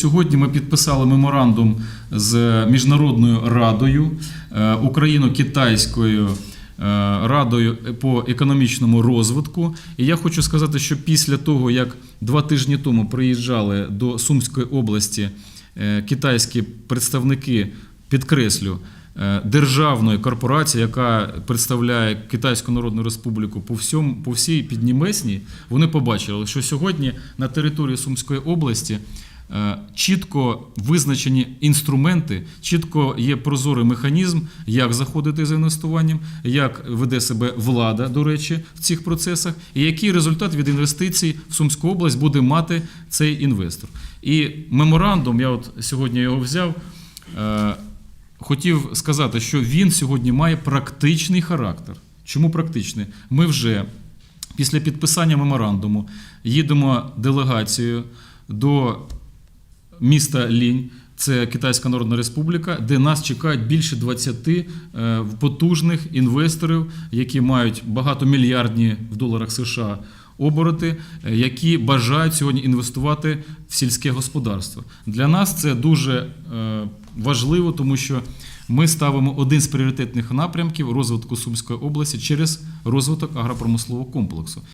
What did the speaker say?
сьогодні ми підписали меморандум з Міжнародною радою е, Україно-Китайською е, радою по економічному розвитку. І я хочу сказати, що після того, як два тижні тому приїжджали до Сумської області е, китайські представники, підкреслю, державної корпорації, яка представляє Китайську Народну Республіку по всьому по всій Піднімесній, вони побачили, що сьогодні на території Сумської області чітко визначені інструменти, чітко є прозорий механізм, як заходити з інвестуванням, як веде себе влада, до речі, в цих процесах, і який результат від інвестицій в Сумську область буде мати цей інвестор. І меморандум, я от сьогодні його взяв. е, Хотів сказати, що він сьогодні має практичний характер. Чому практичний? Ми вже після підписання меморандуму їдемо делегацією до міста Лінь. Це Китайська Народна Республіка, де нас чекають більше 20 е, потужних інвесторів, які мають багатомільярдні в доларах США обороти, е, які бажають сьогодні інвестувати в сільське господарство. Для нас це дуже е, важливо, тому що ми ставимо один з пріоритетних напрямків розвитку Сумської області через розвиток агропромислового комплексу.